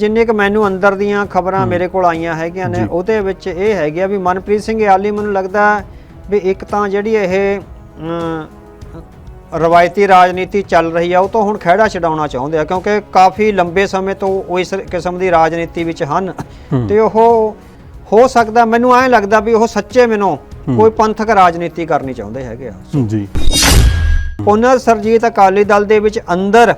ਜਿੰਨੇ ਕ ਮੈਨੂੰ ਅੰਦਰ ਦੀਆਂ ਖਬਰਾਂ ਮੇਰੇ ਕੋਲ ਆਈਆਂ ਹੈਗੀਆਂ ਨੇ। ਉਹਦੇ ਵਿੱਚ ਇਹ ਹੈਗੀ ਆ ਵੀ ਮਨਪ੍ਰੀਤ ਸਿੰਘ ਯਾਲੀ ਮੈਨੂੰ ਲੱਗਦਾ ਵੀ ਇੱਕ ਤਾਂ ਜਿਹੜੀ ਇਹ ਰਵਾਇਤੀ ਰਾਜਨੀਤੀ ਚੱਲ ਰਹੀ ਆ ਉਹ ਤੋਂ ਹੁਣ ਖਹਿੜਾ ਛਡਾਉਣਾ ਚਾਹੁੰਦੇ ਆ ਕਿਉਂਕਿ ਕਾਫੀ ਲੰਬੇ ਸਮੇਂ ਤੋਂ ਉਹ ਇਸ ਕਿਸਮ ਦੀ ਰਾਜਨੀਤੀ ਵਿੱਚ ਹਨ। ਤੇ ਉਹ ਹੋ ਸਕਦਾ ਮੈਨੂੰ ਐਂ ਲੱਗਦਾ ਵੀ ਉਹ ਸੱਚੇ ਮੈਨੂੰ ਕੋਈ ਪੰਥਕ ਰਾਜਨੀਤੀ ਕਰਨੀ ਚਾਹੁੰਦੇ ਹੈਗੇ ਆ। ਜੀ। ਪੁਨਰ ਸਰਜੀਤ ਅਕਾਲੀ ਦਲ ਦੇ ਵਿੱਚ ਅੰਦਰ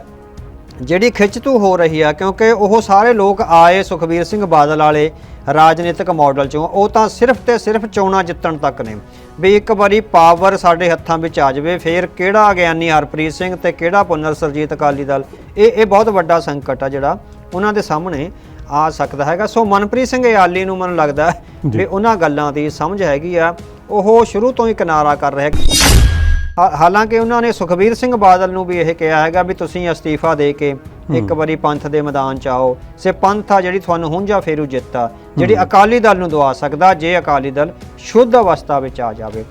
ਜਿਹੜੀ ਖਿੱਚਤੂ ਹੋ ਰਹੀ ਆ ਕਿਉਂਕਿ ਉਹ ਸਾਰੇ ਲੋਕ ਆਏ ਸੁਖਬੀਰ ਸਿੰਘ ਬਾਦਲ ਵਾਲੇ ਰਾਜਨੀਤਿਕ ਮਾਡਲ ਚੋਂ ਉਹ ਤਾਂ ਸਿਰਫ ਤੇ ਸਿਰਫ ਚੋਣਾਂ ਜਿੱਤਣ ਤੱਕ ਨੇ। ਵੀ ਇੱਕ ਵਾਰੀ ਪਾਵਰ ਸਾਡੇ ਹੱਥਾਂ ਵਿੱਚ ਆ ਜਾਵੇ ਫਿਰ ਕਿਹੜਾ ਗਿਆਨੀ ਹਰਪ੍ਰੀਤ ਸਿੰਘ ਤੇ ਕਿਹੜਾ ਪੁਨਰ ਸਰਜੀਤ ਅਕਾਲੀ ਦਲ? ਇਹ ਇਹ ਬਹੁਤ ਵੱਡਾ ਸੰਕਟ ਆ ਜਿਹੜਾ ਉਹਨਾਂ ਦੇ ਸਾਹਮਣੇ ਆ ਸਕਦਾ ਹੈਗਾ। ਸੋ ਮਨਪ੍ਰੀਤ ਸਿੰਘ ਯਾਲੀ ਨੂੰ ਮੈਨੂੰ ਲੱਗਦਾ। ਵੀ ਉਹਨਾਂ ਗੱਲਾਂ ਦੀ ਸਮਝ ਹੈਗੀ ਆ। ਉਹ ਸ਼ੁਰੂ ਤੋਂ ਹੀ ਕਿਨਾਰਾ ਕਰ ਰਿਹਾ ਹਾ- ਹਾਲਾਂਕਿ ਉਹਨਾਂ ਨੇ ਸੁਖਬੀਰ ਸਿੰਘ ਬਾਦਲ ਨੂੰ ਵੀ ਇਹ ਕਿਹਾ ਹੈਗਾ ਵੀ ਤੁਸੀਂ ਅਸਤੀਫਾ ਦੇ ਕੇ ਇੱਕ ਵਾਰੀ ਪੰਥ ਦੇ ਮੈਦਾਨ ਚ ਆਓ। ਸੇ ਪੰਥ ਆ ਜਿਹੜੀ ਤੁਹਾਨੂੰ ਹੁੰਜਾ ਫੇਰੂ ਜਿੱਤਾ ਜਿਹੜੀ ਅਕਾਲੀ ਦਲ ਨੂੰ ਦਵਾ ਸਕਦਾ ਜੇ ਅਕਾਲੀ ਦਲ ਸ਼ੁੱਧ ਅਵਸਥਾ ਵਿੱਚ ਆ ਜਾਵੇ।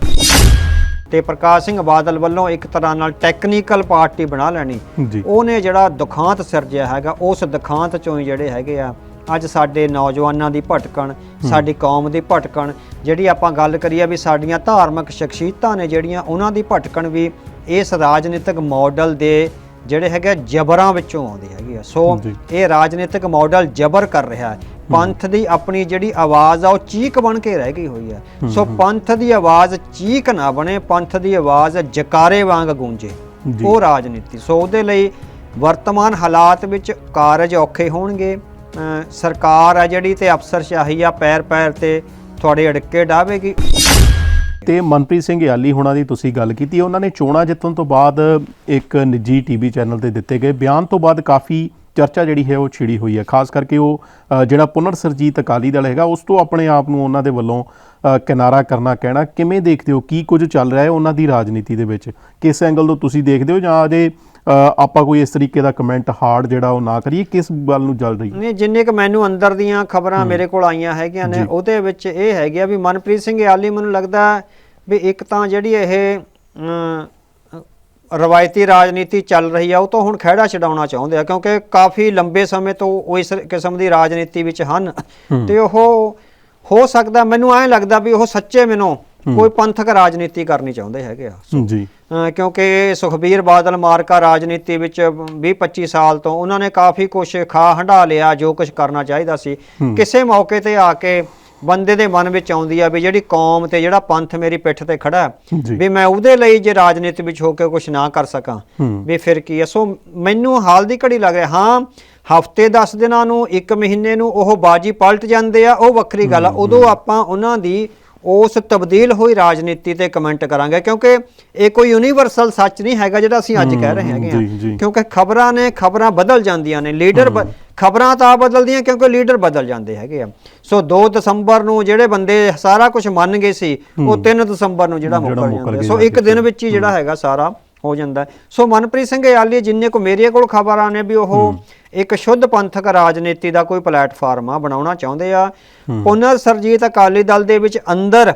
ਤੇ ਪ੍ਰਕਾਸ਼ ਸਿੰਘ ਬਾਦਲ ਵੱਲੋਂ ਇੱਕ ਤਰ੍ਹਾਂ ਨਾਲ ਟੈਕਨੀਕਲ ਪਾਰਟੀ ਬਣਾ ਲੈਣੀ। ਜੀ। ਉਹਨੇ ਜਿਹੜਾ ਦੁਖਾਂਤ ਸਿਰਜਿਆ ਹੈਗਾ ਉਸ ਦੁਖਾਂਤ ਚੋਂ ਹੀ ਜਿਹੜੇ ਹੈਗੇ ਆ ਅੱਜ ਸਾਡੇ ਨੌਜਵਾਨਾਂ ਦੀ ਭਟਕਣ ਸਾਡੀ ਕੌਮ ਦੀ ਭਟਕਣ ਜਿਹੜੀ ਆਪਾਂ ਗੱਲ ਕਰੀਏ ਵੀ ਸਾਡੀਆਂ ਧਾਰਮਿਕ ਸ਼ਖਸੀਅਤਾਂ ਨੇ ਜਿਹੜੀਆਂ ਉਹਨਾਂ ਦੀ ਭਟਕਣ ਵੀ ਇਸ ਰਾਜਨੀਤਿਕ ਮਾਡਲ ਦੇ ਜਿਹੜੇ ਹੈਗੇ ਜਬਰਾਂ ਵਿੱਚੋਂ ਆਉਂਦੀ ਹੈਗੀ ਆ। ਸੋ। ਇਹ ਰਾਜਨੀਤਿਕ ਮਾਡਲ ਜਬਰ ਕਰ ਰਿਹਾ ਹੈ। ਪੰਥ ਦੀ ਆਪਣੀ ਜਿਹੜੀ ਆਵਾਜ਼ ਆ ਉਹ ਚੀਕ ਬਣ ਕੇ ਰਹਿ ਗਈ ਹੋਈ ਹੈ। ਸੋ ਪੰਥ ਦੀ ਆਵਾਜ਼ ਚੀਕ ਨਾ ਬਣੇ ਪੰਥ ਦੀ ਆਵਾਜ਼ ਜਕਾਰੇ ਵਾਂਗ ਗੂੰਜੇ। ਉਹ ਰਾਜਨੀਤੀ। ਸੋ ਉਹਦੇ ਲਈ ਵਰਤਮਾਨ ਹਾਲਾਤ ਵਿੱਚ ਕਾਰਜ ਔਖੇ ਹੋਣਗੇ। ਸਰਕਾਰ ਆ ਜਿਹੜੀ ਤੇ ਅਫਸਰਸ਼ਾਹੀ ਆ, ਪੈਰ ਪੈਰ ਤੇ ਤੁਹਾਡੇ ਅੜਕੇ ਡਾਵੇਗੀ ਤੇ ਮਨਪ੍ਰੀਤ ਸਿੰਘ ਯਾਲੀ ਹੁਣਾਂ ਦੀ ਤੁਸੀਂ ਗੱਲ ਕੀਤੀ, ਉਹਨਾਂ ਨੇ ਚੋਣਾਂ ਜਿੱਤਣ ਤੋਂ ਬਾਅਦ ਇੱਕ ਨਿੱਜੀ ਟੀਵੀ ਚੈਨਲ ਤੇ ਦਿੱਤੇ ਗਏ ਬਿਆਨ ਤੋਂ ਬਾਅਦ ਕਾਫੀ ਚਰਚਾ ਜਿਹੜੀ ਹੈ ਉਹ ਛਿੜੀ ਹੋਈ ਹੈ। ਖਾਸ ਕਰਕੇ ਉਹ ਜਿਹੜਾ ਪੁਨਰ ਸਰਜੀਤ ਅਕਾਲੀ ਦਲ ਹੈਗਾ, ਉਸ ਤੋਂ ਆਪਣੇ ਆਪ ਨੂੰ ਉਹਨਾਂ ਦੇ ਵੱਲੋਂ ਕਿਨਾਰਾ ਕਰਨਾ ਕਹਿਣਾ, ਕਿਵੇਂ ਦੇਖਦੇ ਹੋ, ਕੀ ਕੁਝ ਚੱਲ ਰਿਹਾ ਹੈ ਉਹਨਾਂ ਦੀ ਰਾਜਨੀਤੀ ਦੇ ਵਿੱਚ? ਕਿਸ ਐਂਗਲ ਤੋਂ ਤੁਸੀਂ ਦੇਖਦੇ ਹੋ ਜਾਂ ਅਜੇ ਆਪਾਂ ਕੋਈ ਇਸ ਤਰੀਕੇ ਦਾ ਕਮੈਂਟ ਹਾਰਡ ਜਿਹੜਾ ਉਹ ਨਾ ਕਰੀਏ ਕਿਸ ਗੱਲ ਨੂੰ ਚੱਲ ਰਹੀ ਨਹੀਂ ਜਿੰਨੇ ਕ ਮੈਨੂੰ ਅੰਦਰ ਦੀਆਂ ਖਬਰਾਂ ਮੇਰੇ ਕੋਲ ਆਈਆਂ ਹੈਗੀਆਂ ਨੇ। ਉਹਦੇ ਵਿੱਚ ਇਹ ਹੈਗੀ ਆ ਵੀ ਮਨਪ੍ਰੀਤ ਸਿੰਘ ਯਾਲੀ ਮੈਨੂੰ ਲੱਗਦਾ ਵੀ ਇੱਕ ਤਾਂ ਜਿਹੜੀ ਇਹ ਰਵਾਇਤੀ ਰਾਜਨੀਤੀ ਚੱਲ ਰਹੀ ਆ ਉਹ ਤੋਂ ਹੁਣ ਖਹਿੜਾ ਛਡਾਉਣਾ ਚਾਹੁੰਦੇ ਆ ਕਿਉਂਕਿ ਕਾਫੀ ਲੰਬੇ ਸਮੇਂ ਤੋਂ ਉਹ ਇਸ ਕਿਸਮ ਦੀ ਰਾਜਨੀਤੀ ਵਿੱਚ ਹਨ। ਤੇ ਉਹ ਹੋ ਸਕਦਾ ਮੈਨੂੰ ਐਂ ਲੱਗਦਾ ਵੀ ਉਹ ਸੱਚੇ ਮੈਨੂੰ ਕੋਈ ਪੰਥਕ ਰਾਜਨੀਤੀ ਕਰਨੀ ਚਾਹੁੰਦੇ ਹੈਗੇ ਆ ਜੀ। ਕਿਉਂਕਿ ਸੁਖਬੀਰ ਬਾਦਲ ਮਾਰਕਾ ਰਾਜਨੀਤੀ ਵਿੱਚ 20-25 ਸਾਲ ਤੋਂ ਉਹਨਾਂ ਨੇ ਕਾਫੀ ਕੁਝ ਖਾ ਹੰਢਾ ਲਿਆ ਜੋ ਕੁਝ ਕਰਨਾ ਚਾਹੀਦਾ ਸੀ। ਕਿਸੇ ਮੌਕੇ ਤੇ ਆ ਕੇ ਬੰਦੇ ਦੇ ਮਨ ਵਿੱਚ ਆਉਂਦੀ ਆ ਵੀ ਜਿਹੜੀ ਕੌਮ ਤੇ ਜਿਹੜਾ ਪੰਥ ਮੇਰੀ ਪਿੱਠ ਤੇ ਖੜਾ। ਵੀ ਮੈਂ ਉਹਦੇ ਲਈ ਜੇ ਰਾਜਨੀਤੀ ਵਿੱਚ ਹੋ ਕੇ ਕੁਝ ਨਾ ਕਰ ਸਕਾਂ। ਵੀ ਫਿਰ ਕੀ ਹੈ ਸੋ ਮੈਨੂੰ ਹਾਲ ਦੀ ਘੜੀ ਲੱਗ ਰਿਹਾ ਹਾਂ ਹਫ਼ਤੇ 10 ਦਿਨਾਂ ਨੂੰ 1 ਮਹੀਨੇ ਨੂੰ ਉਹ ਬਾਜੀ ਪਲਟ ਜਾਂਦੇ ਆ ਉਹ ਵੱਖਰੀ ਗੱਲ ਆ। ਉਦੋਂ ਆਪਾਂ ਉਹਨਾਂ ਦੀ ਉਸ ਤਬਦੀਲ ਹੋਈ ਰਾਜਨੀਤੀ ਤੇ ਕਮੈਂਟ ਕਰਾਂਗੇ ਕਿਉਂਕਿ ਇਹ ਕੋਈ ਯੂਨੀਵਰਸਲ ਸੱਚ ਨਹੀਂ ਹੈਗਾ ਜਿਹੜਾ ਅਸੀਂ ਅੱਜ ਕਹਿ ਰਹੇ ਹੈਗੇ। ਆ ਕਿਉਂਕਿ ਖਬਰਾਂ ਨੇ ਖਬਰਾਂ ਬਦਲ ਜਾਂਦੀਆਂ ਨੇ ਲੀਡਰ ਖਬਰਾਂ ਤਾਂ ਬਦਲਦੀਆਂ ਕਿਉਂਕਿ ਲੀਡਰ ਬਦਲ ਜਾਂਦੇ ਹੈਗੇ ਆ। ਸੋ 2 ਦਸੰਬਰ ਨੂੰ ਜਿਹੜੇ ਬੰਦੇ ਸਾਰਾ ਕੁਝ ਮੰਨ ਗਏ ਸੀ ਉਹ 3 ਦਸੰਬਰ ਨੂੰ ਜਿਹੜਾ ਮੁੱਕਰ ਜਾਂਦੇ। ਸੋ ਇੱਕ ਦਿਨ ਵਿੱਚ ਹੀ ਜਿਹੜਾ ਹੈਗਾ ਸਾਰਾ ਹੋ ਜਾਂਦਾ। ਸੋ ਮਨਪ੍ਰੀਤ ਸਿੰਘ ਯਾਲੀ ਜਿੰਨੇ ਕੋ ਮੇਰੇ ਕੋਲ ਖਬਰਾਂ ਨੇ ਵੀ ਉਹ ਇੱਕ ਸ਼ੁੱਧ ਪੰਥਕ ਰਾਜਨੀਤੀ ਦਾ ਕੋਈ ਪਲੇਟਫਾਰਮ ਆ ਬਣਾਉਣਾ ਚਾਹੁੰਦੇ ਆ। ਪੁਨਰ ਸਰਜੀਤ ਅਕਾਲੀ ਦਲ ਦੇ ਵਿੱਚ ਅੰਦਰ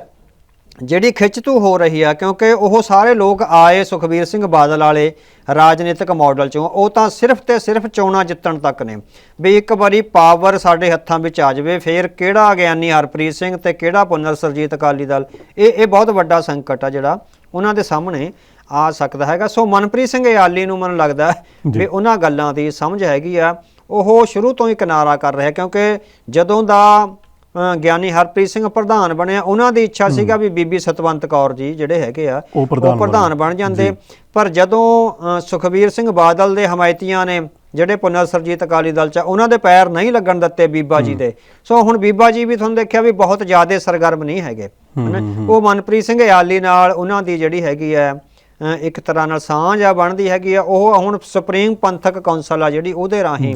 ਜਿਹੜੀ ਖਿੱਚਤੂ ਹੋ ਰਹੀ ਆ ਕਿਉਂਕਿ ਉਹ ਸਾਰੇ ਲੋਕ ਆਏ ਸੁਖਬੀਰ ਸਿੰਘ ਬਾਦਲ ਵਾਲੇ ਰਾਜਨੀਤਿਕ ਮਾਡਲ ਚੋਂ ਉਹ ਤਾਂ ਸਿਰਫ ਤੇ ਸਿਰਫ ਚੋਣਾਂ ਜਿੱਤਣ ਤੱਕ ਨੇ। ਵੀ ਇੱਕ ਵਾਰੀ ਪਾਵਰ ਸਾਡੇ ਹੱਥਾਂ ਵਿੱਚ ਆ ਜਾਵੇ ਫਿਰ ਕਿਹੜਾ ਗਿਆਨੀ ਹਰਪ੍ਰੀਤ ਸਿੰਘ ਤੇ ਕਿਹੜਾ ਪੁਨਰ ਸਰਜੀਤ ਅਕਾਲੀ ਦਲ? ਇਹ ਇਹ ਬਹੁਤ ਵੱਡਾ ਸੰਕਟ ਆ ਜਿਹੜਾ ਉਹਨਾਂ ਦੇ ਸਾਹਮਣੇ ਆ ਸਕਦਾ ਹੈਗਾ। ਸੋ ਮਨਪ੍ਰੀਤ ਸਿੰਘ ਯਾਲੀ ਨੂੰ ਮੈਨੂੰ ਲੱਗਦਾ। ਵੀ ਉਹਨਾਂ ਗੱਲਾਂ ਦੀ ਸਮਝ ਹੈਗੀ ਆ। ਉਹ ਸ਼ੁਰੂ ਤੋਂ ਹੀ ਕਿਨਾਰਾ ਕਰ ਰਿਹਾ ਕਿਉਂਕਿ ਜਦੋਂ ਦਾ ਗਿਆਨੀ ਹਰਪ੍ਰੀਤ ਸਿੰਘ ਪ੍ਰਧਾਨ ਬਣਿਆ ਉਹਨਾਂ ਦੀ ਇੱਛਾ ਸੀਗਾ ਵੀ ਬੀਬੀ ਸਤਵੰਤ ਕੌਰ ਜੀ ਜਿਹੜੇ ਹੈਗੇ ਆ ਉਹ ਪ੍ਰਧਾਨ ਬਣ- ਜਾਂਦੇ। ਪਰ ਜਦੋਂ ਸੁਖਬੀਰ ਸਿੰਘ ਬਾਦਲ ਦੇ ਹਮਾਇਤੀਆਂ ਨੇ ਜਿਹੜੇ ਪੁਨਰ ਸਰਜੀਤ ਅਕਾਲੀ ਦਲ ਚ ਉਹਨਾਂ ਦੇ ਪੈਰ ਨਹੀਂ ਲੱਗਣ ਦਿੱਤੇ ਬੀਬਾ ਜੀ ਦੇ। ਸੋ ਹੁਣ ਬੀਬਾ ਜੀ ਵੀ ਤੁਹਾਨੂੰ ਦੇਖਿਆ ਵੀ ਬਹੁਤ ਜ਼ਿਆਦਾ ਸਰਗਰਮ ਨਹੀਂ ਹੈਗੇ? ਉਹ ਮਨਪ੍ਰੀਤ ਸਿੰਘ ਯਾਲੀ ਨਾਲ ਉਹਨਾਂ ਦੀ ਜਿਹੜੀ ਹੈਗੀ ਹੈ ਇੱਕ ਤਰ੍ਹਾਂ ਨਾਲ ਸਾਂਝ ਆ ਬਣਦੀ ਹੈਗੀ ਆ ਉਹ ਹੁਣ ਸੁਪਰੀਮ ਪੰਥਕ ਕੌਂਸਲ ਆ ਜਿਹੜੀ ਉਹਦੇ ਰਾਹੀਂ।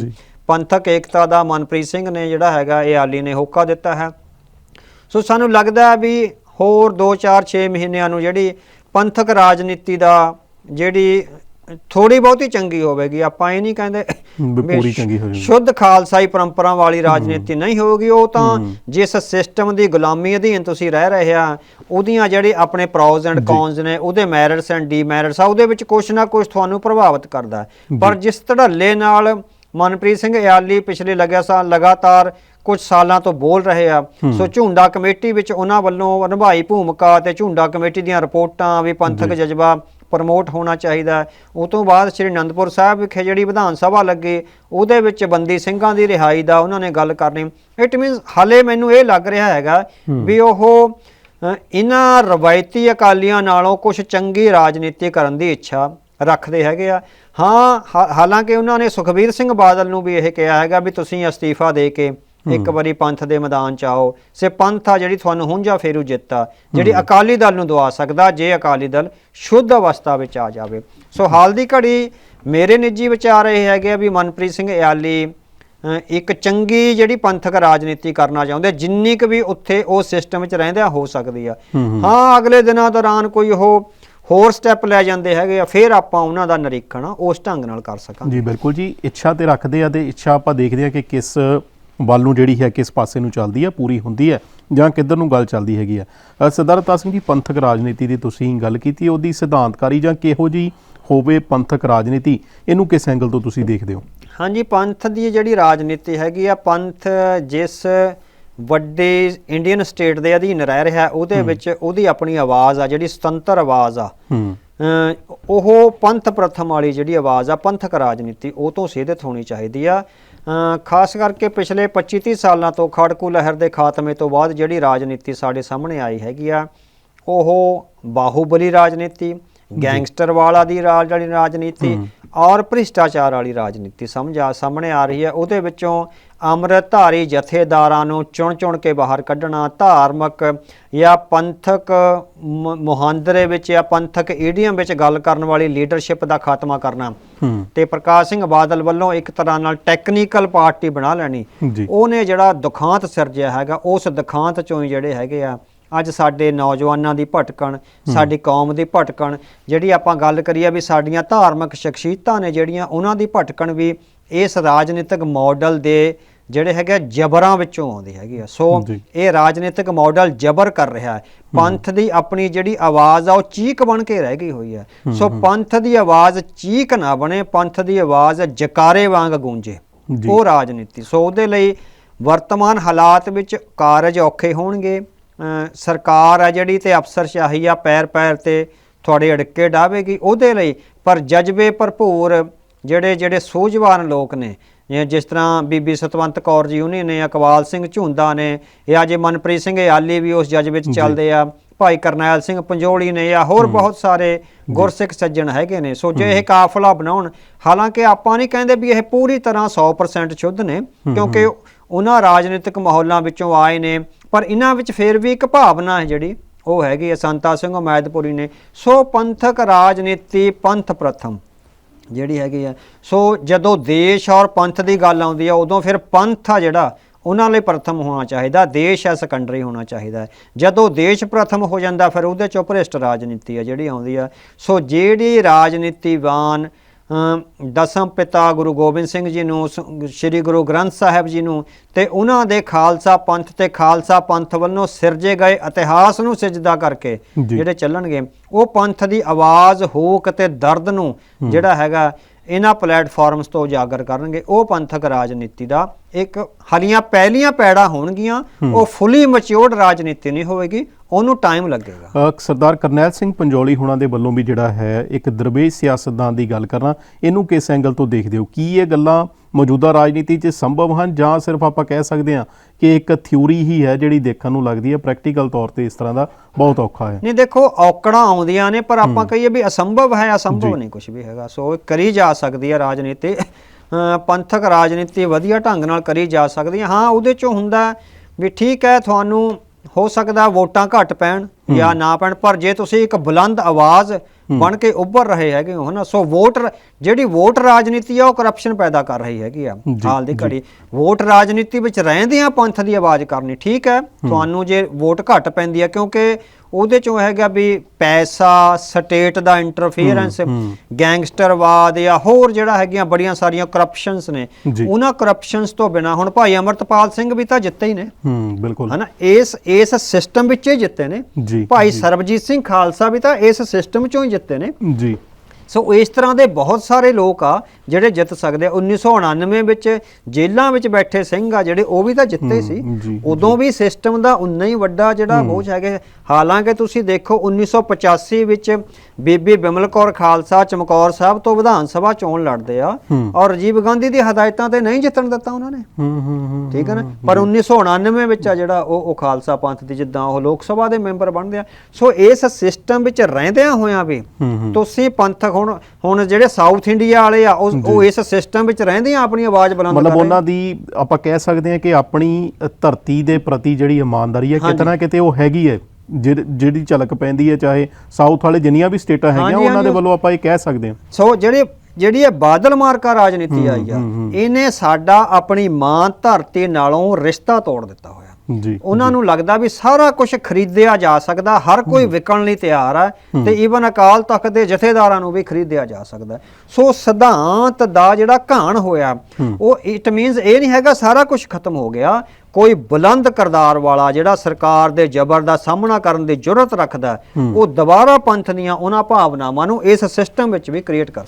ਪੰਥਕ ਏਕਤਾ ਦਾ ਮਨਪ੍ਰੀਤ ਸਿੰਘ ਨੇ ਜਿਹੜਾ ਹੈਗਾ ਇਹ ਆਲੀ ਨੇ ਹੋਕਾ ਦਿੱਤਾ ਹੈ ਸੋ ਸਾਨੂੰ ਲੱਗਦਾ ਵੀ ਹੋਰ 2 4 6 ਮਹੀਨਿਆਂ ਨੂੰ ਜਿਹੜੀ ਪੰਥਕ ਰਾਜਨੀਤੀ ਦਾ ਜਿਹੜੀ ਥੋੜੀ ਬਹੁਤੀ ਚੰਗੀ ਹੋਵੇਗੀ ਆਪਾਂ ਇਹ ਨਹੀਂ ਕਹਿੰਦੇ ਪੂਰੀ ਚੰਗੀ ਹੋ। ਸ਼ੁੱਧ ਖਾਲਸਾਈ ਪਰੰਪਰਾ ਵਾਲੀ ਰਾਜਨੀਤੀ ਨਹੀਂ ਹੋਵੇਗੀ ਉਹ ਤਾਂ ਜਿਸ ਸਿਸਟਮ ਦੀ ਗੁਲਾਮੀ ਅਧੀਨ ਤੁਸੀਂ ਰਹਿ ਰਹੇ ਆ ਉਹਦੀਆਂ ਜਿਹੜੇ ਆਪਣੇ ਪ੍ਰੋਜ਼ ਐਂਡ ਕੌਨਸ ਨੇ ਉਹਦੇ ਮੈਰਿਟਸ ਐਂਡ ਡੀਮੈਰਿਟਸ ਆ ਉਹਦੇ ਵਿੱਚ ਕੁਛ ਨਾ ਕੁਛ ਤੁਹਾਨੂੰ ਪ੍ਰਭਾਵਿਤ ਕਰਦਾ। ਪਰ ਜਿਸ ਧੜੱਲੇ ਨਾਲ ਮਨਪ੍ਰੀਤ ਸਿੰਘ ਇਆਲੀ ਪਿਛਲੇ ਲੱਗਿਆ ਸਾਲ ਲਗਾਤਾਰ ਕੁਝ ਸਾਲਾਂ ਤੋਂ ਬੋਲ ਰਹੇ ਆ ਸੋ ਝੁੰਡਾ ਕਮੇਟੀ ਵਿੱਚ ਉਹਨਾਂ ਵੱਲੋਂ ਨਿਭਾਈ ਭੂਮਿਕਾ ਤੇ ਝੁੰਡਾ ਕਮੇਟੀ ਦੀਆਂ ਰਿਪੋਰਟਾਂ ਵੀ ਪੰਥਕ ਜਜ਼ਬਾ ਪ੍ਰਮੋਟ ਹੋਣਾ ਚਾਹੀਦਾ। ਉਹ ਤੋਂ ਬਾਅਦ ਸ੍ਰੀ ਅਨੰਦਪੁਰ ਸਾਹਿਬ ਵਿਖੇ ਜਿਹੜੀ ਵਿਧਾਨ ਸਭਾ ਲੱਗੀ ਉਹਦੇ ਵਿੱਚ ਬੰਦੀ ਸਿੰਘਾਂ ਦੀ ਰਿਹਾਈ ਦਾ ਉਹਨਾਂ ਨੇ ਗੱਲ ਕਰਨੀ। ਇਟ ਮੀਨਸ ਹਾਲੇ ਮੈਨੂੰ ਇਹ ਲੱਗ ਰਿਹਾ ਹੈਗਾ ਵੀ ਉਹ ਇਹਨਾਂ ਰਵਾਇਤੀ ਅਕਾਲੀਆਂ ਨਾਲੋਂ ਕੁਝ ਚੰਗੀ ਰਾਜਨੀਤੀ ਕਰਨ ਦੀ ਇੱਛਾ ਰੱਖਦੇ ਹੈਗੇ ਆ। ਹਾ- ਹਾਲਾਂਕਿ ਉਹਨਾਂ ਨੇ ਸੁਖਬੀਰ ਸਿੰਘ ਬਾਦਲ ਨੂੰ ਵੀ ਇਹ ਕਿਹਾ ਹੈਗਾ ਵੀ ਤੁਸੀਂ ਅਸਤੀਫਾ ਦੇ ਕੇ ਇੱਕ ਵਾਰੀ ਪੰਥ ਦੇ ਮੈਦਾਨ ਚ ਆਓ। ਸੇ ਪੰਥ ਆ ਜਿਹੜੀ ਤੁਹਾਨੂੰ ਹੁੰਜਾ ਫੇਰੂ ਜਿੱਤਾ ਜਿਹੜੀ ਅਕਾਲੀ ਦਲ ਨੂੰ ਦਵਾ ਸਕਦਾ ਜੇ ਅਕਾਲੀ ਦਲ ਸ਼ੁੱਧ ਅਵਸਥਾ ਵਿੱਚ ਆ ਜਾਵੇ। ਸੋ ਹਾਲ ਦੀ ਘੜੀ ਮੇਰੇ ਨਿੱਜੀ ਵਿਚਾਰ ਇਹ ਹੈਗੇ ਆ ਵੀ ਮਨਪ੍ਰੀਤ ਸਿੰਘ ਇਆਲੀ ਅ, ਇੱਕ ਚੰਗੀ ਜਿਹੜੀ ਪੰਥਕ ਰਾਜਨੀਤੀ ਕਰਨਾ ਚਾਹੁੰਦੇ ਆ, ਜਿੰਨੀ ਕੁ ਵੀ ਉੱਥੇ ਉਹ ਸਿਸਟਮ ਵਿੱਚ ਰਹਿੰਦਿਆਂ ਹੋ ਸਕਦੀ ਆ। ਹਾਂ ਅਗਲੇ ਦਿਨਾਂ ਦੌਰਾਨ ਕੋਈ ਉਹ ਹੋਰ ਸਟੈਪ ਲੈ ਜਾਂਦੇ ਹੈਗੇ ਆ ਫਿਰ ਆਪਾਂ ਉਹਨਾਂ ਦਾ ਨਿਰੀਖਣ ਉਸ ਢੰਗ ਨਾਲ ਕਰ ਸਕਾਂਗੇ। ਜੀ ਬਿਲਕੁਲ ਜੀ। ਇੱਛਾ ਤੇ ਰੱਖਦੇ ਆ ਤੇ ਇੱਛਾ ਆਪਾਂ ਦੇਖਦੇ ਆ ਕਿ ਕਿਸ ਵੱਲ ਨੂੰ ਜਿਹੜੀ ਹੈ ਕਿਸ ਪਾਸੇ ਨੂੰ ਚੱਲਦੀ ਹੈ ਪੂਰੀ ਹੁੰਦੀ ਹੈ ਜਾਂ ਕਿੱਧਰ ਨੂੰ ਗੱਲ ਚੱਲਦੀ ਹੈਗੀ ਅ, ਸਰਦਾਰ ਸਿੰਘ ਜੀ ਪੰਥਕ ਰਾਜਨੀਤੀ ਦੀ ਤੁਸੀਂ ਗੱਲ ਕੀਤੀ ਉਹਦੀ ਸਿਧਾਂਤਕਾਰੀ ਜਾਂ ਕਿਹੋ ਜੀ ਹੋਵੇ ਪੰਥਕ ਰਾਜਨੀਤੀ ਇਹਨੂੰ ਕਿਸ ਐਂਗਲ ਤੋਂ ਤੁਸੀਂ ਦੇਖਦੇ ਹੋ? ਹਾਂਜੀ ਪੰਥ ਦੀ ਜਿਹੜੀ ਰਾਜਨੀਤੀ ਹੈਗੀ ਆ ਪੰਥ ਜਿਸ ਵੱਡੇ ਇੰਡੀਅਨ ਸਟੇਟ ਦੇ ਅਧੀਨ ਰਹਿ ਰਿਹਾ ਉਹਦੇ ਵਿੱਚ ਉਹਦੀ ਆਪਣੀ ਆਵਾਜ਼ ਆ ਜਿਹੜੀ ਸੁਤੰਤਰ ਆਵਾਜ਼ ਆ। ਹੂੰ। ਉਹ ਪੰਥ ਪ੍ਰਥਮ ਵਾਲੀ ਜਿਹੜੀ ਆਵਾਜ਼ ਆ ਪੰਥਕ ਰਾਜਨੀਤੀ ਉਹ ਤੋਂ ਸਿਹਦਤ ਹੋਣੀ ਚਾਹੀਦੀ ਆ। ਖਾਸ ਕਰਕੇ ਪਿਛਲੇ 25-30 ਸਾਲਾਂ ਤੋਂ ਖੜਕੂ ਲਹਿਰ ਦੇ ਖਾਤਮੇ ਤੋਂ ਬਾਅਦ ਜਿਹੜੀ ਰਾਜਨੀਤੀ ਸਾਡੇ ਸਾਹਮਣੇ ਆਈ ਹੈਗੀ ਆ ਉਹ ਬਾਹੂਬਲੀ ਰਾਜਨੀਤੀ ਗੈਂਗਸਟਰ ਵਾਲਾ ਦੀ ਰਾਜ ਵਾਲੀ ਰਾਜਨੀਤੀ ਔਰ ਭ੍ਰਿਸ਼ਟਾਚਾਰ ਵਾਲੀ ਰਾਜਨੀਤੀ ਸਮਝ ਆ ਸਾਹਮਣੇ ਆ ਰਹੀ ਹੈ। ਉਹਦੇ ਵਿੱਚੋਂ ਅੰਮ੍ਰਿਤਧਾਰੀ ਜਥੇਦਾਰਾਂ ਨੂੰ ਚੁਣ-ਚੁਣ ਕੇ ਬਾਹਰ ਕੱਢਣਾ ਧਾਰਮਿਕ ਜਾਂ ਪੰਥਕ ਮੁਹਾਂਦਰੇ ਵਿੱਚ ਜਾਂ ਪੰਥਕ ਈਡੀਅਮ ਵਿੱਚ ਗੱਲ ਕਰਨ ਵਾਲੀ ਲੀਡਰਸ਼ਿਪ ਦਾ ਖਾਤਮਾ ਕਰਨਾ। ਤੇ ਪ੍ਰਕਾਸ਼ ਸਿੰਘ ਬਾਦਲ ਵੱਲੋਂ ਇੱਕ ਤਰ੍ਹਾਂ ਨਾਲ ਟੈਕਨੀਕਲ ਪਾਰਟੀ ਬਣਾ ਲੈਣੀ। ਉਹਨੇ ਜਿਹੜਾ ਦੁਖਾਂਤ ਸਿਰਜਿਆ ਹੈਗਾ ਉਸ ਦੁਖਾਂਤ ਚੋਂ ਹੀ ਜਿਹੜੇ ਹੈਗੇ ਆ ਅੱਜ ਸਾਡੇ ਨੌਜਵਾਨਾਂ ਦੀ ਭਟਕਣ ਸਾਡੀ ਕੌਮ ਦੀ ਭਟਕਣ ਜਿਹੜੀ ਆਪਾਂ ਗੱਲ ਕਰੀਏ ਵੀ ਸਾਡੀਆਂ ਧਾਰਮਿਕ ਸ਼ਖਸੀਅਤਾਂ ਨੇ ਜਿਹੜੀਆਂ ਉਹਨਾਂ ਦੀ ਭਟਕਣ ਵੀ ਇਸ ਰਾਜਨੀਤਿਕ ਮਾਡਲ ਦੇ ਜਿਹੜੇ ਹੈਗੇ ਜਬਰਾਂ ਵਿੱਚੋਂ ਆਉਂਦੀ ਹੈਗੀ ਆ। ਸੋ। ਇਹ ਰਾਜਨੀਤਿਕ ਮਾਡਲ ਜਬਰ ਕਰ ਰਿਹਾ ਹੈ। ਪੰਥ ਦੀ ਆਪਣੀ ਜਿਹੜੀ ਆਵਾਜ਼ ਆ ਉਹ ਚੀਕ ਬਣ ਕੇ ਰਹਿ ਗਈ ਹੋਈ ਹੈ। ਸੋ ਪੰਥ ਦੀ ਆਵਾਜ਼ ਚੀਕ ਨਾ ਬਣੇ ਪੰਥ ਦੀ ਆਵਾਜ਼ ਜਕਾਰੇ ਵਾਂਗ ਗੂੰਜੇ। ਉਹ ਰਾਜਨੀਤੀ। ਸੋ ਉਹਦੇ ਲਈ ਵਰਤਮਾਨ ਹਾਲਾਤ ਵਿੱਚ ਕਾਰਜ ਔਖੇ ਹੋਣਗੇ। ਸਰਕਾਰ ਆ ਜਿਹੜੀ ਤੇ ਅਫਸਰਸ਼ਾਹੀ ਆ ਪੈਰ ਪੈਰ ਤੇ ਤੁਹਾਡੇ ਅੜਕੇ ਡਾਵੇਗੀ ਉਹਦੇ ਲਈ ਪਰ ਜਜ਼ਬੇ ਭਰਪੂਰ ਜਿਹੜੇ ਜਿਹੜੇ ਸੂਝਵਾਨ ਲੋਕ ਨੇ ਜਿਸ ਤਰ੍ਹਾਂ ਬੀਬੀ ਸਤਵੰਤ ਕੌਰ ਜੀ ਉਹਨੇ ਨੇ ਅਕਵਾਲ ਸਿੰਘ ਝੁੰਦਾ ਨੇ ਜਾਂ ਜੇ ਮਨਪ੍ਰੀਤ ਸਿੰਘ ਯਾਲੀ ਵੀ ਉਸ ਜਜ਼ਬੇ 'ਚ ਚੱਲਦੇ ਆ ਭਾਈ ਕਰਨੈਲ ਸਿੰਘ ਪੰਜੋਲੀ ਨੇ ਜਾਂ ਹੋਰ ਬਹੁਤ ਸਾਰੇ ਗੁਰਸਿੱਖ ਸੱਜਣ ਹੈਗੇ ਨੇ। ਸੋ ਜੇ ਇਹ ਕਾਫਲਾ ਬਣਾਉਣ ਹਾਲਾਂਕਿ ਆਪਾਂ ਨਹੀਂ ਕਹਿੰਦੇ ਵੀ ਇਹ ਪੂਰੀ ਤਰ੍ਹਾਂ 100% ਸ਼ੁੱਧ ਨੇ ਕਿਉਂਕਿ ਉਹਨਾਂ ਰਾਜਨੀਤਿਕ ਮਾਹੌਲਾਂ ਵਿੱਚੋਂ ਆਏ ਨੇ ਪਰ ਇਹਨਾਂ ਵਿੱਚ ਫਿਰ ਵੀ ਇੱਕ ਭਾਵਨਾ ਹੈ ਜਿਹੜੀ, ਉਹ ਹੈਗੀ ਹੈ, ਸੰਤਾ ਸਿੰਘ ਉਮੈਦਪੁਰੀ ਨੇ, ਸੋ ਪੰਥਕ ਰਾਜਨੀਤੀ ਪੰਥ ਪ੍ਰਥਮ, ਜਿਹੜੀ ਹੈਗੀ ਆ ਸੋ ਜਦੋਂ ਦੇਸ਼ ਔਰ ਪੰਥ ਦੀ ਗੱਲ ਆਉਂਦੀ ਆ ਉਦੋਂ ਫਿਰ ਪੰਥ ਆ ਜਿਹੜਾ, ਉਹਨਾਂ ਲਈ ਪ੍ਰਥਮ ਹੋਣਾ ਚਾਹੀਦਾ, ਦੇਸ਼ ਹੈ ਸੈਕੰਡਰੀ ਹੋਣਾ ਚਾਹੀਦਾ ਜਦੋਂ ਦੇਸ਼ ਪ੍ਰਥਮ ਹੋ ਜਾਂਦਾ, ਫਿਰ ਉਹਦੇ ਚੋਂ ਭ੍ਰਿਸ਼ਟ ਰਾਜਨੀਤੀ ਆ ਜਿਹੜੀ ਆਉਂਦੀ ਆ ਸੋ ਜਿਹੜੀ ਰਾਜਨੀਤੀਵਾਨ ਦਸਮ ਪਿਤਾ ਗੁਰੂ ਗੋਬਿੰਦ ਸਿੰਘ ਜੀ ਨੂੰ ਸ੍ਰੀ ਗੁਰੂ ਗ੍ਰੰਥ ਸਾਹਿਬ ਜੀ ਨੂੰ ਤੇ ਉਹਨਾਂ ਦੇ ਖਾਲਸਾ ਪੰਥ ਤੇ ਖਾਲਸਾ ਪੰਥ ਵੱਲੋਂ ਸਿਰਜੇ ਗਏ ਇਤਿਹਾਸ ਨੂੰ ਸਿਜਦਾ ਕਰਕੇ। ਜਿਹੜੇ ਚੱਲਣਗੇ ਉਹ ਪੰਥ ਦੀ ਆਵਾਜ਼ ਹੂਕ ਤੇ ਦਰਦ ਨੂੰ ਜਿਹੜਾ ਹੈਗਾ ਇਹਨਾਂ ਪਲੇਟਫਾਰਮਸ ਤੋਂ ਉਜਾਗਰ ਕਰਨਗੇ ਉਹ ਪੰਥਕ ਰਾਜਨੀਤੀ ਦਾ ਇੱਕ ਹਲੀਆਂ ਪਹਿਲੀਆਂ ਪੈੜਾ ਹੋਣਗੀਆਂ ਉਹ ਫੁੱਲੀ ਮੈਚਿਓਰਡ ਰਾਜਨੀਤੀ ਨਹੀਂ ਹੋਵੇਗੀ ਉਹਨੂੰ ਟਾਈਮ ਲੱਗੇਗਾ। ਸਰਦਾਰ ਕਰਨੈਲ ਸਿੰਘ ਪੰਜੋਲੀ ਹੁਣਾਂ ਦੇ ਵੱਲੋਂ ਵੀ ਜਿਹੜਾ ਹੈ ਇੱਕ ਦਰਵੇਸ਼ ਸਿਆਸਤਦਾਨ ਦੀ ਗੱਲ ਕਰਨਾ ਇਹਨੂੰ ਕਿਸ ਐਂਗਲ ਤੋਂ ਦੇਖਦੇ ਹੋ? ਕੀ ਇਹ ਗੱਲਾਂ ਮੌਜੂਦਾ ਰਾਜਨੀਤੀ 'ਚ ਸੰਭਵ ਹਨ? ਜਾਂ ਸਿਰਫ ਆਪਾਂ ਕਹਿ ਸਕਦੇ ਹਾਂ ਕਿ ਇੱਕ ਥਿਊਰੀ ਹੀ ਹੈ ਜਿਹੜੀ ਦੇਖਣ ਨੂੰ ਲੱਗਦੀ ਹੈ? ਪ੍ਰੈਕਟੀਕਲ ਤੌਰ ਤੇ ਇਸ ਤਰ੍ਹਾਂ ਦਾ ਬਹੁਤ ਔਖਾ ਹੈ। ਨਹੀਂ ਦੇਖੋ ਔਕੜਾਂ ਆਉਂਦੀਆਂ ਨੇ ਪਰ ਆਪਾਂ ਕਹੀਏ ਵੀ ਅਸੰਭਵ ਹੈ ਅਸੰਭਵ ਨਹੀਂ ਕੁਝ ਵੀ ਹੈਗਾ। ਸੋ ਕਰੀ ਜਾ ਸਕਦੀ ਹੈ ਰਾਜਨੀਤੀ। ਪੰਥਕ ਰਾਜਨੀਤੀ ਵਧੀਆ ਢੰਗ ਨਾਲ ਕਰੀ ਜਾ ਸਕਦੀ ਹੈ। ਹਾਂ ਉਹਦੇ ਚੋਂ ਹੁੰਦਾ ਵੀ ਠੀਕ ਹੈ ਤੁਹਾਨੂੰ ਹੋ ਸਕਦਾ ਵੋਟਾਂ ਘੱਟ ਪੈਣ ਜਾਂ ਨਾ ਪੈਣ ਪਰ ਜੇ ਤੁਸੀਂ ਇੱਕ ਬੁਲੰਦ ਆਵਾਜ਼ ਬਣ ਕੇ ਉੱਭਰ ਰਹੇ ਹੈਗੇ ਹੋ ਨਾ ਸੋ ਵੋਟ ਜਿਹੜੀ ਵੋਟ ਰਾਜਨੀਤੀ ਆ ਉਹ ਕਰਪਸ਼ਨ ਪੈਦਾ ਕਰ ਰਹੀ ਹੈਗੀ ਆ ਹਾਲ ਦੀ ਘੜੀ। ਵੋਟ ਰਾਜਨੀਤੀ ਵਿੱਚ ਰਹਿੰਦਿਆਂ ਪੰਥ ਦੀ ਆਵਾਜ਼ ਕਰਨੀ ਠੀਕ ਹੈ। ਤੁਹਾਨੂੰ ਜੇ ਵੋਟ ਘੱਟ ਪੈਂਦੀ ਹੈ ਕਿਉਂਕਿ ਉਹਦੇ ਚੋਂ ਹੈਗਾ ਵੀ ਪੈਸਾ ਸਟੇਟ ਦਾ ਇੰਟਰਫੀਅਰੈਂਸ ਗੈਂਗਸਟਰਵਾਦ ਜਾਂ ਹੋਰ ਜਿਹੜਾ ਹੈਗੀਆਂ ਬੜੀਆਂ ਸਾਰੀਆਂ ਕਰਪਸ਼ਨਸ ਨੇ। ਉਹਨਾਂ ਕਰਪਸ਼ਨਸ ਤੋਂ ਬਿਨਾ ਹੁਣ ਭਾਈ ਅਮਰਤਪਾਲ ਸਿੰਘ ਵੀ ਤਾਂ ਜਿੱਤੇ ਹੀ ਨੇ। ਹੂੰ ਬਿਲਕੁਲ। ਹਨਾ ਇਸ ਇਸ ਸਿਸਟਮ ਵਿੱਚ ਹੀ ਜਿੱਤੇ ਨੇ। ਭਾਈ ਸਰਬਜੀਤ ਸਿੰਘ ਖਾਲਸਾ ਵੀ ਤਾਂ ਇਸ ਸਿਸਟਮ ਚੋਂ ਹੀ ਜਿੱਤੇ ਨੇ। ਜੀ। ਸੋ ਇਸ ਤਰ੍ਹਾਂ ਦੇ ਬਹੁਤ ਸਾਰੇ ਲੋਕ ਆ ਜਿਹੜੇ ਜਿੱਤ ਸਕਦੇ ਆ। 1999 ਵਿੱਚ ਜੇਲ੍ਹਾਂ ਵਿੱਚ ਬੈਠੇ ਸਿੰਘ ਆ ਜਿਹੜੇ ਉਹ ਵੀ ਤਾਂ ਜਿੱਤੇ ਸੀ। ਉਦੋਂ ਵੀ ਸਿਸਟਮ ਦਾ ਉਨਾ ਹੀ ਵੱਡਾ ਜਿਹੜਾ ਬੋਝ ਹੈਗੇ। ਹਾਲਾਂਕਿ ਤੁਸੀਂ ਦੇਖੋ 1985 ਵਿੱਚ ਬੀਬੀ ਬਿਮਲ ਕੌਰ ਖਾਲਸਾ ਚਮਕੌਰ ਸਾਹਿਬ ਤੋਂ ਵਿਧਾਨ ਸਭਾ ਚੋਣ ਲੜਦੇ ਆ ਔਰ ਰਾਜੀਵ ਗਾਂਧੀ ਦੀ ਹਦਾਇਤਾਂ ਤੇ ਨਹੀਂ ਜਿੱਤਣ ਦਿੱਤਾ ਉਹਨਾਂ ਨੇ। ਠੀਕ ਹੈ ਨਾ? ਪਰ 1999 ਵਿੱਚ ਆ ਜਿਹੜਾ ਉਹ ਉਹ ਖਾਲਸਾ ਪੰਥ ਦੀ ਜਿੱਦਾਂ ਉਹ ਲੋਕ ਸਭਾ ਦੇ ਮੈਂਬਰ ਬਣਦੇ ਆ। ਸੋ ਇਸ ਸਿਸਟਮ ਵਿੱਚ ਰਹਿੰਦਿਆਂ ਹੋਇਆਂ ਵੀ ਤੁਸੀਂ ਪੰਥਕ ਹੁਣ ਹੁਣ ਜਿਹੜੇ ਸਾਊਥ ਇੰਡੀਆ ਵਾਲੇ ਆ ਉਹ ਇਸ ਸਿਸਟਮ ਵਿੱਚ ਰਹਿੰਦਿਆਂ ਆਪਣੀ ਆਵਾਜ਼ ਬੁਲੰਦ ਮਤਲਬ ਉਹਨਾਂ ਦੀ ਆਪਾਂ ਕਹਿ ਸਕਦੇ ਹਾਂ ਕਿ ਆਪਣੀ ਧਰਤੀ ਦੇ ਪ੍ਰਤੀ ਜਿਹੜੀ ਇਮਾਨਦਾਰੀ ਹੈ ਕਿਤੇ ਨਾ ਕਿਤੇ ਉਹ ਹੈਗੀ ਹੈ। ਜਿਹੜ- ਝਲਕ ਪੈਂਦੀ ਹੈ ਚਾਹੇ ਸਾਊਥ ਵਾਲੇ ਜਿੰਨੀਆਂ ਵੀ ਸਟੇਟਾਂ ਹੈਗੀਆਂ ਉਹਨਾਂ ਦੇ। ਵੱਲੋਂ ਆਪਾਂ ਇਹ ਕਹਿ ਸਕਦੇ ਹਾਂ। ਸੋ ਜਿਹੜੇ ਜਿਹੜੀ ਇਹ ਬਾਦਲ ਮਾਰਕਾ ਰਾਜਨੀਤੀ ਆਈ ਆ ਇਹਨੇ ਸਾਡਾ ਆਪਣੀ ਮਾਂ ਧਰਤੀ ਨਾਲੋਂ ਰਿਸ਼ਤਾ ਤੋੜ ਦਿੱਤਾ ਹੋਇਆ। ਜੀ ਉਹਨਾਂ ਨੂੰ ਲੱਗਦਾ ਵੀ ਸਾਰਾ ਕੁਝ ਖਰੀਦਿਆ ਜਾ ਸਕਦਾ ਹਰ ਕੋਈ ਵਿਕਣ ਲਈ ਤਿਆਰ ਹੈ ਤੇ ਈਵਨ ਅਕਾਲ ਤਖਤ ਦੇ ਜਥੇਦਾਰਾਂ ਨੂੰ ਵੀ ਖਰੀਦਿਆ ਜਾ ਸਕਦਾ ਸੋ ਸਿਧਾਂਤ ਦਾ ਜਿਹੜਾ ਘਾਣ ਹੋਇਆ ਉਹ ਇਟ ਮੀਨਸ ਇਹ ਨਹੀਂ ਹੈਗਾ ਸਾਰਾ ਕੁਝ ਖਤਮ ਹੋ ਗਿਆ। ਕੋਈ ਬੁਲੰਦ ਕਰਦਾਰ ਵਾਲਾ ਜਿਹੜਾ ਸਰਕਾਰ ਦੇ ਜ਼ਬਰ ਦਾ ਸਾਹਮਣਾ ਕਰਨ ਦੀ ਜੁਰਤ ਰੱਖਦਾ ਉਹ ਦੁਬਾਰਾ ਪੰਥ ਦੀਆਂ ਉਹਨਾਂ ਭਾਵਨਾਵਾਂ ਨੂੰ ਇਸ ਸਿਸਟਮ ਵਿੱਚ ਵੀ ਕ੍ਰੀਏਟ ਕਰ